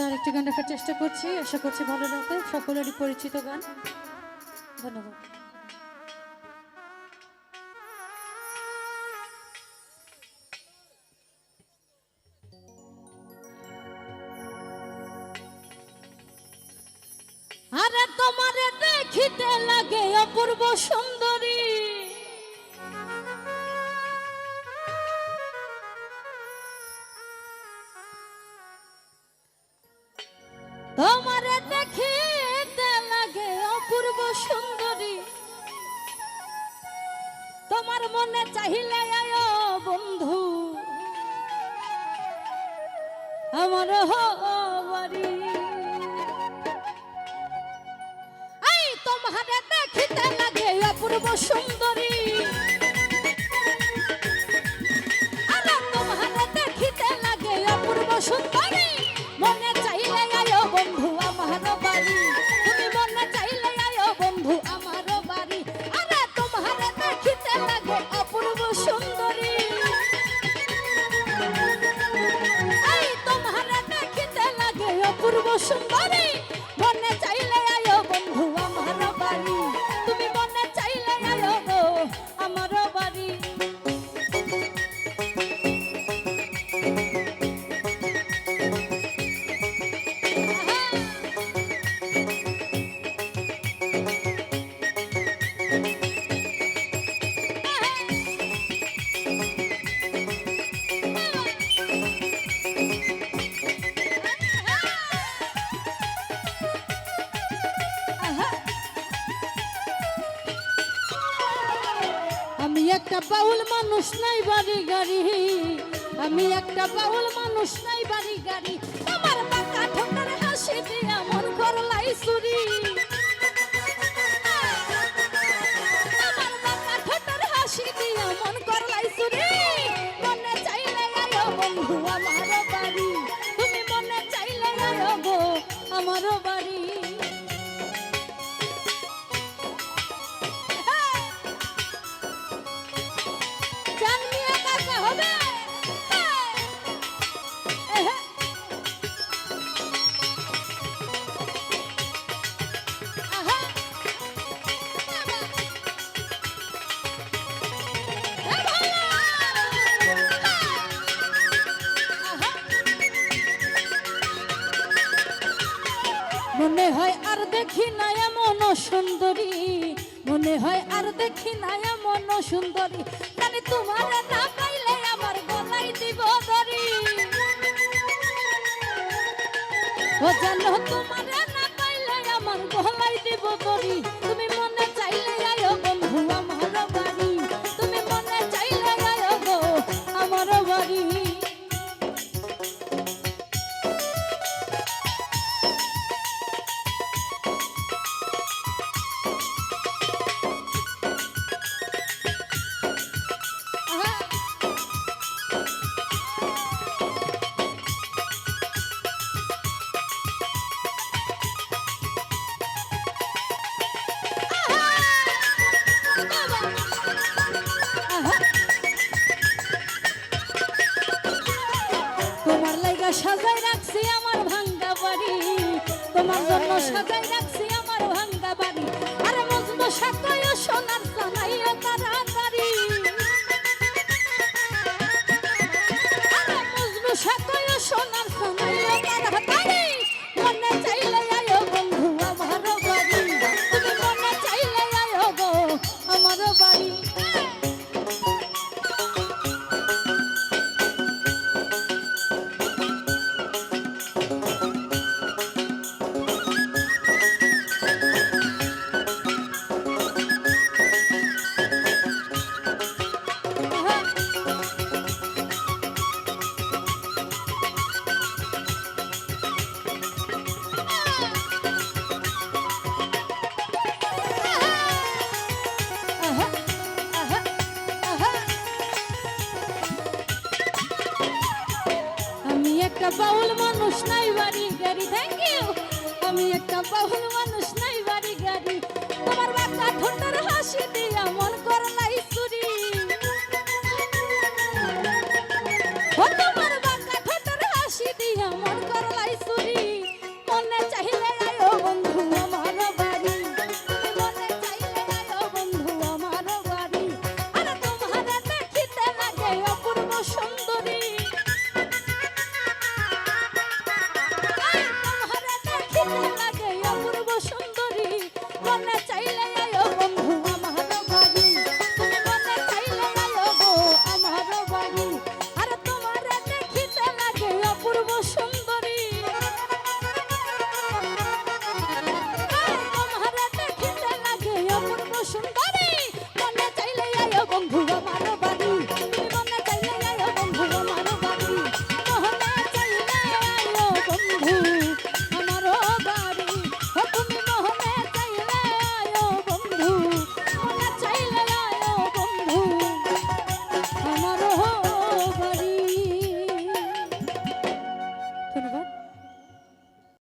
তার একটি গান রাখার চেষ্টা করছি। আশা করছি ভালো লাগবে। সকলেরই পরিচিত গান। ধন্যবাদ। আরে তোমারে দেখিতে লাগে অপূর্ব সুন্দরী তোমারে মনে চাহিলে বন্ধু। আমার বাড়ি এই তোমারে দেখিতে লাগে অপূর্ব সুন্দরী। আমি একটা বাউল মানুষ নাই বাড়ি গাড়ি। আমি একটা বাউল মানুষ নাই বাড়ি গাড়ি। আমার বাঁকা ঠোঁটের হাসি দিয়া আমার আয়ো গো আমার বাড়ি। হয় আর দেখি না এমন সুন্দরী। মনে হয় আর দেখি না এমন সুন্দরী। জানি তোমার না পাইলে আমার গলাই দিব দরি ও জানো তোমার না পাইলে আমার গলাই দিব দরি তোমার জন্য সাজাই রাখছি একটা বাউল মানুষ নাই বাড়ি গাড়ি। থ্যাংক ইউ আমি একটা বাউল মানুষ নাই বাড়ি গাড়ি। তোমার বাচ্চা ঠোঁটের হাসি দিয়া